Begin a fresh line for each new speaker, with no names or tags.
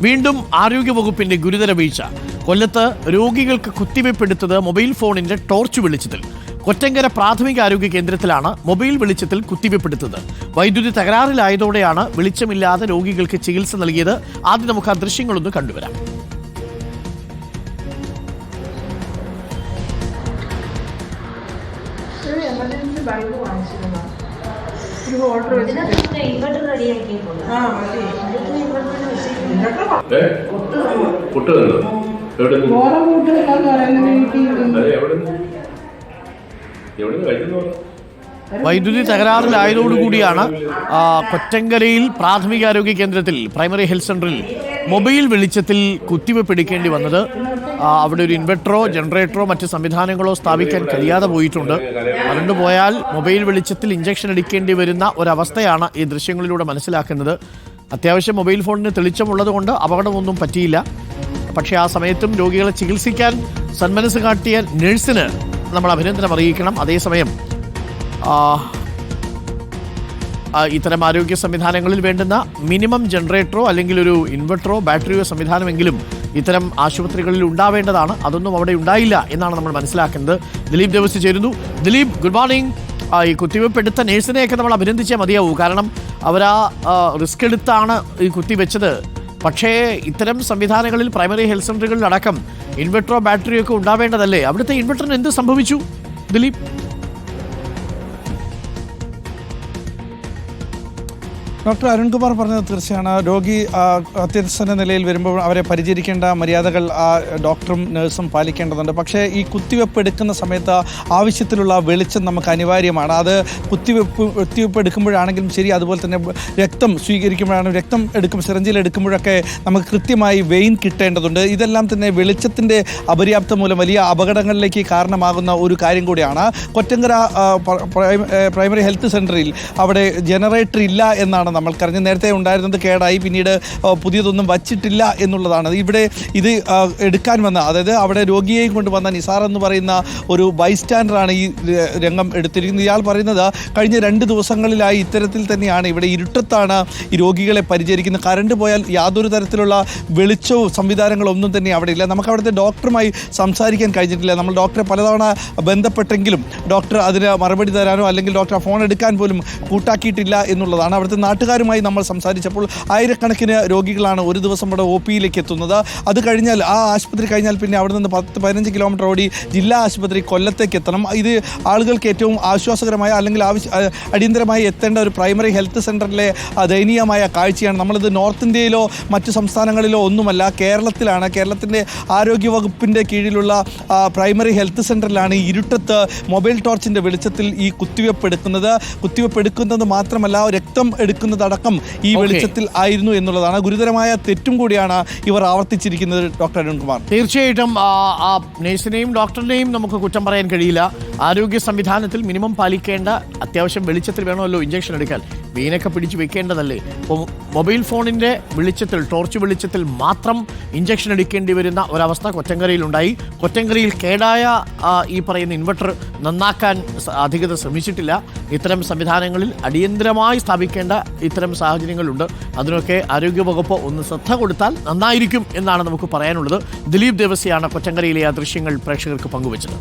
വീണ്ടും ആരോഗ്യവകുപ്പിന്റെ ഗുരുതര വീഴ്ച. കൊല്ലത്ത് രോഗികൾക്ക് കുത്തിവയ്പ്പെടുത്തത് മൊബൈൽ ഫോണിന്റെ ടോർച്ച് വെളിച്ചത്തിൽ. കൊറ്റങ്കര പ്രാഥമിക ആരോഗ്യ കേന്ദ്രത്തിലാണ് മൊബൈൽ വെളിച്ചത്തിൽ കുത്തിവയ്പ്പെടുത്തത് വൈദ്യുതി തകരാറിലായതോടെയാണ് വെളിച്ചമില്ലാതെ രോഗികൾക്ക് ചികിത്സ നൽകിയത്. ആദ്യം നമുക്ക് ആ ദൃശ്യങ്ങളൊന്ന് കണ്ടുവരാം.
ഇൻവെർട്ടർ റെഡിയാക്കിയിട്ടുണ്ട്
ആ മതി?
പുട്ട് തന്നു.
വൈദ്യുതി തകരാറിലായതോടുകൂടിയാണ് കൊറ്റങ്കരയിൽ പ്രാഥമികാരോഗ്യ കേന്ദ്രത്തിൽ പ്രൈമറി ഹെൽത്ത് സെന്ററിൽ മൊബൈൽ വെളിച്ചത്തിൽ കുത്തിവെപ്പ് എടുക്കേണ്ടി വന്നത്. അവിടെ ഒരു ഇൻവെർട്ടറോ ജനറേറ്ററോ മറ്റ് സംവിധാനങ്ങളോ സ്ഥാപിക്കാൻ കഴിയാതെ പോയിട്ടുണ്ട്. കറണ്ട് പോയാൽ മൊബൈൽ വെളിച്ചത്തിൽ ഇഞ്ചക്ഷൻ എടുക്കേണ്ടി വരുന്ന ഒരവസ്ഥയാണ് ഈ ദൃശ്യങ്ങളിലൂടെ മനസ്സിലാക്കുന്നത്. അത്യാവശ്യം മൊബൈൽ ഫോണിന് തെളിച്ചമുള്ളത് കൊണ്ട് അപകടമൊന്നും പറ്റിയില്ല. പക്ഷേ ആ സമയത്തും രോഗികളെ ചികിത്സിക്കാൻ സന്മനസ് കാട്ടിയ നഴ്സിന് നമ്മൾ അഭിനന്ദനം അറിയിക്കണം. അതേസമയം ഇത്തരം ആരോഗ്യ സംവിധാനങ്ങളിൽ വേണ്ടുന്ന മിനിമം ജനറേറ്ററോ അല്ലെങ്കിൽ ഒരു ഇൻവെർട്ടറോ ബാറ്ററിയോ സംവിധാനമെങ്കിലും ഇത്തരം ആശുപത്രികളിൽ ഉണ്ടാവേണ്ടതാണ്. അതൊന്നും അവിടെ ഉണ്ടായില്ല എന്നാണ് നമ്മൾ മനസ്സിലാക്കുന്നത്. ദിലീപ് ദേവസ് ചേരുന്നു. ദിലീപ് ഗുഡ് മോർണിംഗ് ഈ കുത്തിവയ്പ്പ് എടുത്ത നേഴ്സിനെയൊക്കെ നമ്മൾ അഭിനന്ദിച്ചേ മതിയാവൂ. കാരണം അവരാ റിസ്ക് എടുത്താണ് ഈ കുത്തിവെച്ചത് പക്ഷേ ഇത്തരം സംവിധാനങ്ങളിൽ പ്രൈമറി ഹെൽത്ത് സെന്ററുകളിലടക്കം ഇൻവെർട്ടറോ ബാറ്ററിയോ ഒക്കെ ഉണ്ടാവേണ്ടതല്ലേ? അവിടുത്തെ ഇൻവെർട്ടറിന് എന്ത് സംഭവിച്ചു ദിലീപ്?
ഡോക്ടർ അരുൺകുമാർ പറഞ്ഞത് തീർച്ചയാണ്. രോഗി അത്യസന്ന നിലയിൽ വരുമ്പോൾ അവരെ പരിചരിക്കേണ്ട മര്യാദകൾ ആ ഡോക്ടറും നഴ്സും പാലിക്കേണ്ടതുണ്ട്. പക്ഷേ ഈ കുത്തിവെപ്പ് എടുക്കുന്ന സമയത്ത് ആവശ്യത്തിലുള്ള വെളിച്ചം നമുക്ക് അനിവാര്യമാണ്. അത് കുത്തിവെപ്പ് കുത്തിവെപ്പ് എടുക്കുമ്പോഴാണെങ്കിലും ശരി അതുപോലെ തന്നെ രക്തം സ്വീകരിക്കുമ്പോഴാണ് രക്തം എടുക്കും സിറഞ്ചിൽ എടുക്കുമ്പോഴൊക്കെ നമുക്ക് കൃത്യമായി വെയിൻ കിട്ടേണ്ടതുണ്ട്. ഇതെല്ലാം തന്നെ വെളിച്ചത്തിന്റെ അപര്യാപ്തം മൂലം വലിയ അപകടങ്ങളിലേക്ക് കാരണമാകുന്ന ഒരു കാര്യം കൂടിയാണ്. കൊറ്റങ്കര പ്രൈമറി ഹെൽത്ത് സെന്ററിൽ അവിടെ ജനറേറ്റർ ഇല്ല എന്നാണ് നമ്മൾക്കറിഞ്ഞത് നേരത്തെ ഉണ്ടായിരുന്നത് കേടായി. പിന്നീട് പുതിയതൊന്നും വച്ചിട്ടില്ല എന്നുള്ളതാണ്. ഇവിടെ ഇത് എടുക്കാൻ വന്ന അതായത് അവിടെ രോഗിയെ കൊണ്ട് വന്ന നിസാർ എന്ന് പറയുന്ന ഒരു ബൈസ്റ്റാൻഡറാണ് ഈ രംഗം എടുത്തിരിക്കുന്നത്. ഇയാൾ പറയുന്നത് കഴിഞ്ഞ രണ്ട് ദിവസങ്ങളിലായി ഇത്തരത്തിൽ തന്നെയാണ് ഇവിടെ ഇരുട്ടത്താണ് ഈ രോഗികളെ പരിചരിക്കുന്നത്. കറണ്ട് പോയാൽ യാതൊരു തരത്തിലുള്ള വെളിച്ചവും സംവിധാനങ്ങളും ഒന്നും തന്നെ അവിടെ ഇല്ല. നമുക്ക് അവിടുത്തെ ഡോക്ടറുമായി സംസാരിക്കാൻ കഴിഞ്ഞിട്ടില്ല. നമ്മൾ ഡോക്ടറെ പലതവണ ബന്ധപ്പെട്ടെങ്കിലും ഡോക്ടർ അതിന് മറുപടി തരാനോ അല്ലെങ്കിൽ ഡോക്ടർ ഫോൺ എടുക്കാൻ പോലും കൂട്ടാക്കിയിട്ടില്ല എന്നുള്ളതാണ് അവിടുത്തെ നാട്ടുകാരുമായി നമ്മൾ സംസാരിച്ചപ്പോൾ ആയിരക്കണക്കിന് രോഗികളാണ് ഒരു ദിവസം ഇവിടെ ഒ പിയിലേക്ക് എത്തുന്നത്. അത് കഴിഞ്ഞാൽ ആ ആശുപത്രി കഴിഞ്ഞാൽ പിന്നെ അവിടെ നിന്ന് പത്ത് പതിനഞ്ച് കിലോമീറ്റർ ഓടി ജില്ലാ ആശുപത്രി കൊല്ലത്തേക്ക് എത്തണം. ഇത് ആളുകൾക്ക് ഏറ്റവും ആശ്വാസകരമായ അല്ലെങ്കിൽ ആവശ്യ അടിയന്തരമായി എത്തേണ്ട ഒരു പ്രൈമറി ഹെൽത്ത് സെന്ററിലെ ദയനീയമായ കാഴ്ചയാണ്. നമ്മളിത് നോർത്ത് ഇന്ത്യയിലോ മറ്റു സംസ്ഥാനങ്ങളിലോ ഒന്നുമല്ല കേരളത്തിലാണ്. കേരളത്തിന്റെ ആരോഗ്യവകുപ്പിന്റെ കീഴിലുള്ള പ്രൈമറി ഹെൽത്ത് സെന്ററിലാണ് ഇരുട്ടത്ത് മൊബൈൽ ടോർച്ചിന്റെ വെളിച്ചത്തിൽ ഈ കുത്തിവെപ്പ് എടുക്കുന്നത് കുത്തിവെപ്പ് എടുക്കുന്നത് മാത്രമല്ല രക്തം എടുക്കുന്നതടക്കം ഈ വെളിച്ചത്തിൽ ആയിരുന്നു എന്നുള്ളതാണ്. ഗുരുതരമായ തെറ്റും കൂടിയാണ് ഇവർ ആവർത്തിച്ചിരിക്കുന്നത് ഡോക്ടർ അരുൺകുമാർ.
തീർച്ചയായിട്ടും ആ, നഴ്സിനെയും ഡോക്ടറിനെയും നമുക്ക് കുറ്റം പറയാൻ കഴിയില്ല. ആരോഗ്യ സംവിധാനത്തിൽ മിനിമം പാലിക്കേണ്ട അത്യാവശ്യം വെളിച്ചത്തിൽ വേണമല്ലോ ഇഞ്ചക്ഷൻ എടുക്കാൻ. വെയിനൊക്കെ പിടിച്ച് വെക്കേണ്ടതല്ലേ? അപ്പോൾ മൊബൈൽ ഫോണിന്റെ വെളിച്ചത്തിൽ ടോർച്ച് വെളിച്ചത്തിൽ മാത്രം ഇഞ്ചക്ഷൻ എടുക്കേണ്ടി വരുന്ന ഒരവസ്ഥ കൊറ്റങ്കരയിലുണ്ടായി. കൊറ്റങ്കരയിൽ കേടായ ഈ പറയുന്ന ഇൻവെർട്ടർ നന്നാക്കാൻ അധികൃതർ ശ്രമിച്ചിട്ടില്ല. ഇത്തരം സംവിധാനങ്ങളിൽ അടിയന്തരമായി സ്ഥാപിക്കേണ്ട ഇത്തരം സാഹചര്യങ്ങളുണ്ട്. അതിനൊക്കെ ആരോഗ്യവകുപ്പ് ഒന്ന് ശ്രദ്ധ കൊടുത്താൽ നന്നായിരിക്കും എന്നാണ് നമുക്ക് പറയാനുള്ളത്. ദിലീപ് ദേവസ്യാണ് കൊറ്റങ്കരയിലെ ആ ദൃശ്യങ്ങൾ പ്രേക്ഷകർക്ക് പങ്കുവച്ചത്.